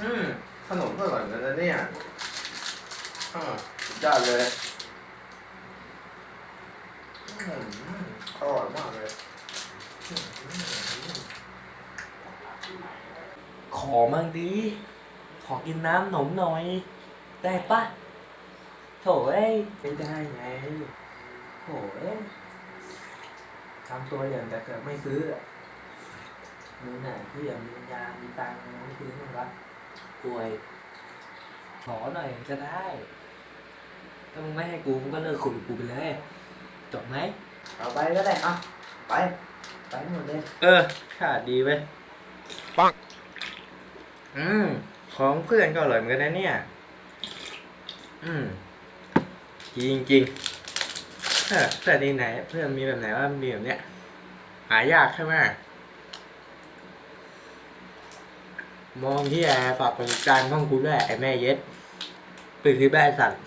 อืมขนมก็อร่อยเหมือนกันนะเนี่ยอ่าสุดยอดเลยอืมอร่อยมากเลยอืมขอมั่งดีขอกินน้ำหนมหน่อย ได้ปะโถเอ้ยไม่ได้ไงโถเอ้ยทำตัวอย่างแต่เกิดไม่ซื้ออะมึงน่ะที่อย่างมีปัญญามีตังค์ไม่ซื้อมึงวะ ป่วย ขอหน่อยก็ได้ ถ้ามึงไม่ให้กูมึงก็เลิกคุยกับกูไปเลย จบไหม เอาไปก็ได้อะไป ไปหมดเลยเออ ขาดดีเว้ยปังอืม ของเพื่อนก็อร่อยเหมือนกันนะเนี่ย อืมจริงจริงๆเออเพื่อนที่ไหน เพื่อนมีแบบไหนว่ามีแบบเนี้ย หายากใช่ไหม มองที่แอร์ฝากเป็นจานห้องกูด้วยไอ้แม่เย็ดปืนคือแม่สัตว์